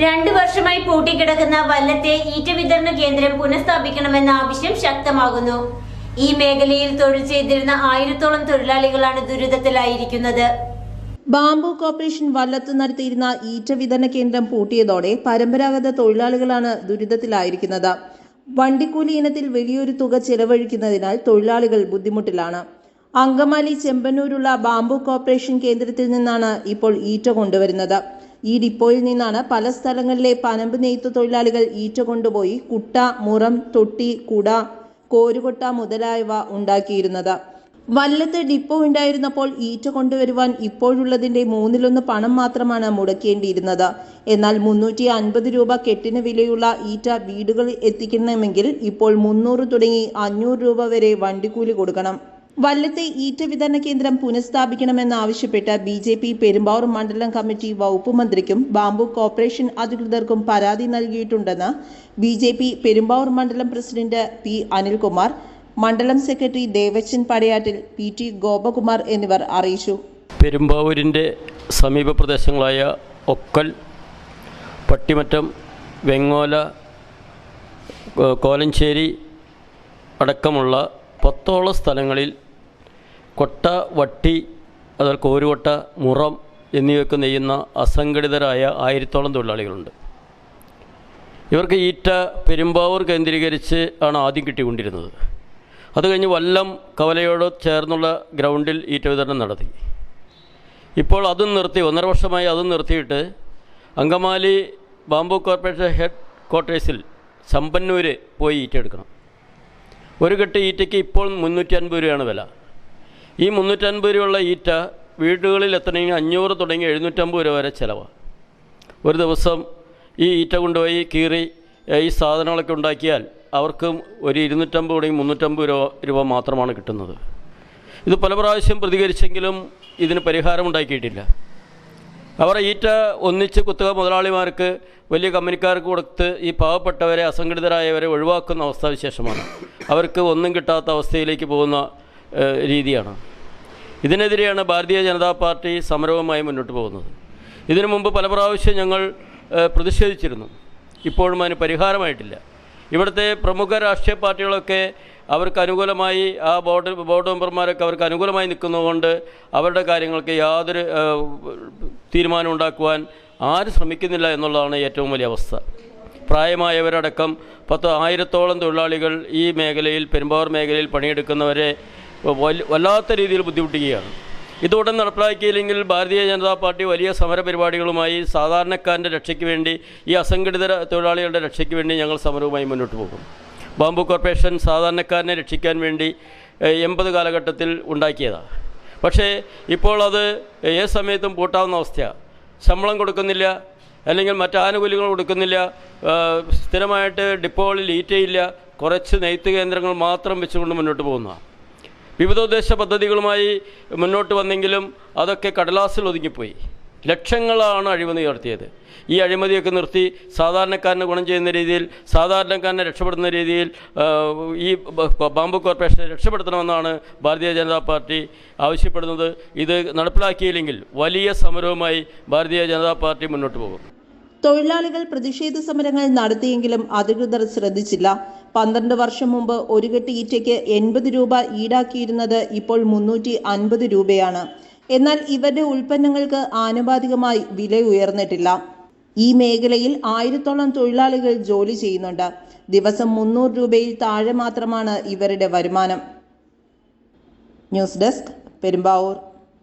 രണ്ടു വർഷമായി പൂട്ടിക്കിടക്കുന്ന വല്ലത്തെ ഈറ്റ വിതരണ കേന്ദ്രം പുനഃസ്ഥാപിക്കണമെന്ന ആവശ്യം ശക്തമാകുന്നു. ഈ മേഖലയിൽ തൊഴിൽ ചെയ്തിരുന്ന ആയിരത്തോളം തൊഴിലാളികളാണ് ദുരിതത്തിലായിരിക്കുന്നത്. ബാംബു കോർപ്പറേഷൻ വല്ലത്ത് നടത്തിയിരുന്ന ഈറ്റ വിതരണ കേന്ദ്രം പൂട്ടിയതോടെ പരമ്പരാഗത തൊഴിലാളികളാണ് ദുരിതത്തിലായിരിക്കുന്നത്. വണ്ടിക്കൂലി ഇനത്തിൽ വലിയൊരു തുക ചെലവഴിക്കുന്നതിനാൽ തൊഴിലാളികൾ ബുദ്ധിമുട്ടിലാണ്. അങ്കമാലി ചെമ്പന്നൂരുള്ള ബാംബു കോർപ്പറേഷൻ കേന്ദ്രത്തിൽ നിന്നാണ് ഇപ്പോൾ ഈറ്റ കൊണ്ടുവരുന്നത്. ഈ ഡിപ്പോയിൽ നിന്നാണ് പല സ്ഥലങ്ങളിലെ പനമ്പ് നെയ്ത്ത് തൊഴിലാളികൾ ഈറ്റ കൊണ്ടുപോയി കുട്ട മുറം തൊട്ടി കുട കോരുകൊട്ട മുതലായവ ഉണ്ടാക്കിയിരുന്നത്. വല്ലത്ത് ഡിപ്പോ ഉണ്ടായിരുന്നപ്പോൾ ഈറ്റ കൊണ്ടുവരുവാൻ ഇപ്പോഴുള്ളതിന്റെ മൂന്നിലൊന്ന് പണം മാത്രമാണ് മുടക്കേണ്ടിയിരുന്നത്. എന്നാൽ മുന്നൂറ്റി അൻപത് രൂപ കെട്ടിന് വിലയുള്ള ഈറ്റ വീടുകളിൽ എത്തിക്കണമെങ്കിൽ ഇപ്പോൾ മുന്നൂറ് തുടങ്ങി അഞ്ഞൂറ് രൂപ വരെ വണ്ടിക്കൂലി കൊടുക്കണം. വല്ലത്തെ ഈറ്റ വിതരണ കേന്ദ്രം പുനഃസ്ഥാപിക്കണമെന്നാവശ്യപ്പെട്ട് ബി ജെ പി പെരുമ്പാവൂർ മണ്ഡലം കമ്മിറ്റി വകുപ്പ് മന്ത്രിക്കും ബാംബു കോർപ്പറേഷൻ അധികൃതർക്കും പരാതി നൽകിയിട്ടുണ്ടെന്ന് ബി ജെ പി പെരുമ്പാവൂർ മണ്ഡലം പ്രസിഡന്റ് പി അനിൽകുമാർ മണ്ഡലം secretary Devachan Padayattil P T Gopakumar എന്നിവർ അറിയിച്ചു. പെരുമ്പാവൂരിന്റെ സമീപ പ്രദേശങ്ങളായ ഒക്കൽ പട്ടിമറ്റം വെങ്ങോല കോലഞ്ചേരി അടക്കമുള്ള പത്തോളം സ്ഥലങ്ങളിൽ കൊട്ട വട്ടി അതുപോലെ കോരുകൊട്ട മുറം എന്നിവയൊക്കെ നെയ്യുന്ന അസംഘടിതരായ ആയിരത്തോളം തൊഴിലാളികളുണ്ട്. ഇവർക്ക് ഈറ്റ പെരുമ്പാവൂർ കേന്ദ്രീകരിച്ച് ആണ് ആദ്യം കിട്ടിക്കൊണ്ടിരുന്നത്. അത് കഴിഞ്ഞ് വല്ലം കവലയോട് ചേർന്നുള്ള ഗ്രൗണ്ടിൽ ഈറ്റ വിതരണം നടത്തി. ഇപ്പോൾ അതും നിർത്തി ഒന്നര വർഷമായി അതും നിർത്തിയിട്ട് അങ്കമാലി ബാംബു കോർപ്പറേഷൻ ഹെഡ് ക്വാർട്ടേഴ്സിൽ സമ്പന്നൂര് പോയി ഈറ്റ എടുക്കണം. ഒരു കെട്ട് ഈറ്റയ്ക്ക് ഇപ്പോൾ മുന്നൂറ്റി അൻപത് രൂപയാണ് വില. ഈ മുന്നൂറ്റൻപത് രൂപയുള്ള ഈറ്റ വീടുകളിൽ എത്തണമെങ്കിൽ അഞ്ഞൂറ് തുടങ്ങി എഴുന്നൂറ്റമ്പത് രൂപ വരെ ചിലവാണ് ഒരു ദിവസം ഈ ഈറ്റ കൊണ്ടുപോയി കീറി ഈ സാധനങ്ങളൊക്കെ ഉണ്ടാക്കിയാൽ അവർക്ക് ഒരു ഇരുന്നൂറ്റമ്പത് തുടങ്ങി മുന്നൂറ്റമ്പത് രൂപ രൂപ മാത്രമാണ് കിട്ടുന്നത്. ഇത് പല പ്രാവശ്യം പ്രതികരിച്ചെങ്കിലും ഇതിന് പരിഹാരം ഉണ്ടാക്കിയിട്ടില്ല. അവർ ഈറ്റ ഒന്നിച്ച് കുത്തുക മുതലാളിമാർക്ക് വലിയ കമ്പനിക്കാർക്ക് കൊടുത്ത് ഈ പാവപ്പെട്ടവരെ അസംഘടിതരായവരെ ഒഴിവാക്കുന്ന അവസ്ഥാവിശേഷമാണ്. അവർക്ക് ഒന്നും കിട്ടാത്ത അവസ്ഥയിലേക്ക് പോകുന്ന രീതിയാണ്. ഇതിനെതിരെയാണ് ഭാരതീയ ജനതാ പാർട്ടി സമരവുമായി മുന്നോട്ട് പോകുന്നത്. ഇതിനു മുമ്പ് പല പ്രാവശ്യം ഞങ്ങൾ പ്രതിഷേധിച്ചിരുന്നു. ഇപ്പോഴും അതിന് പരിഹാരമായിട്ടില്ല. ഇവിടുത്തെ പ്രമുഖ രാഷ്ട്രീയ പാർട്ടികളൊക്കെ അവർക്ക് അനുകൂലമായി ആ ബോർഡ് ബോർഡ് മെമ്പർമാരൊക്കെ അവർക്ക് അനുകൂലമായി നിൽക്കുന്നതുകൊണ്ട് അവരുടെ കാര്യങ്ങൾക്ക് യാതൊരു തീരുമാനം ഉണ്ടാക്കുവാൻ ആരും ശ്രമിക്കുന്നില്ല എന്നുള്ളതാണ് ഏറ്റവും വലിയ അവസ്ഥ. പ്രായമായവരടക്കം പത്ത് ആയിരത്തോളം തൊഴിലാളികൾ ഈ മേഖലയിൽ പെരുമ്പാവൂർ മേഖലയിൽ പണിയെടുക്കുന്നവരെ വല്ലാത്ത രീതിയിൽ ബുദ്ധിമുട്ടുകയാണ് ഇതോടെ നടപ്പിലാക്കിയില്ലെങ്കിൽ ഭാരതീയ ജനതാ പാർട്ടി വലിയ സമര പരിപാടികളുമായി സാധാരണക്കാരന്റെ രക്ഷയ്ക്ക് വേണ്ടി ഈ അസംഘടിത തൊഴിലാളികളുടെ രക്ഷയ്ക്ക് വേണ്ടി ഞങ്ങൾ സമരവുമായി മുന്നോട്ട് പോകും. ബാംബു കോർപ്പറേഷൻ സാധാരണക്കാരനെ രക്ഷിക്കാൻ വേണ്ടി എൺപത് കാലഘട്ടത്തിൽ ഉണ്ടാക്കിയതാണ്. പക്ഷേ ഇപ്പോൾ അത് ഏത് സമയത്തും പൂട്ടാവുന്ന അവസ്ഥയാണ് ശമ്പളം കൊടുക്കുന്നില്ല അല്ലെങ്കിൽ മറ്റ് ആനുകൂല്യങ്ങൾ കൊടുക്കുന്നില്ല സ്ഥിരമായിട്ട് ഡിപ്പോകളിൽ ഈറ്റയില്ല കുറച്ച് നെയ്ത്ത് കേന്ദ്രങ്ങൾ മാത്രം വെച്ചുകൊണ്ട് മുന്നോട്ട് പോകുന്നതാണ്. വിവിധോദ്ദേശ പദ്ധതികളുമായി മുന്നോട്ട് വന്നെങ്കിലും അതൊക്കെ കടലാസിൽ ഒതുങ്ങിപ്പോയി. ലക്ഷങ്ങളാണ് അഴിമതി നടത്തിയത് ഈ അഴിമതിയൊക്കെ നിർത്തി സാധാരണക്കാരനെ ഗുണം ചെയ്യുന്ന രീതിയിൽ സാധാരണക്കാരനെ രക്ഷപ്പെടുന്ന രീതിയിൽ ഈ ബാംബു കോർപ്പറേഷനെ രക്ഷപ്പെടുത്തണമെന്നാണ് ഭാരതീയ ജനതാ പാർട്ടി ആവശ്യപ്പെടുന്നത്. ഇത് നടപ്പിലാക്കിയില്ലെങ്കിൽ വലിയ സമരവുമായി ഭാരതീയ ജനതാ പാർട്ടി മുന്നോട്ട് പോകും. തൊഴിലാളികൾ പ്രതിഷേധ സമരങ്ങൾ നടത്തിയെങ്കിലും അധികൃതർ ശ്രദ്ധിച്ചില്ല. പന്ത്രണ്ട് വർഷം മുമ്പ് ഒരു കെട്ട് ഈറ്റയ്ക്ക് എൺപത് രൂപ ഈടാക്കിയിരുന്നത് ഇപ്പോൾ മുന്നൂറ്റി അൻപത് രൂപയാണ്. എന്നാൽ ഇവരുടെ ഉൽപ്പന്നങ്ങൾക്ക് ആനുപാതികമായി വില ഉയർന്നിട്ടില്ല. ഈ മേഖലയിൽ ആയിരത്തോളം തൊഴിലാളികൾ ജോലി ചെയ്യുന്നുണ്ട്. ദിവസം മുന്നൂറ് രൂപയിൽ താഴെ മാത്രമാണ് ഇവരുടെ വരുമാനം. News desk Perumbavoor.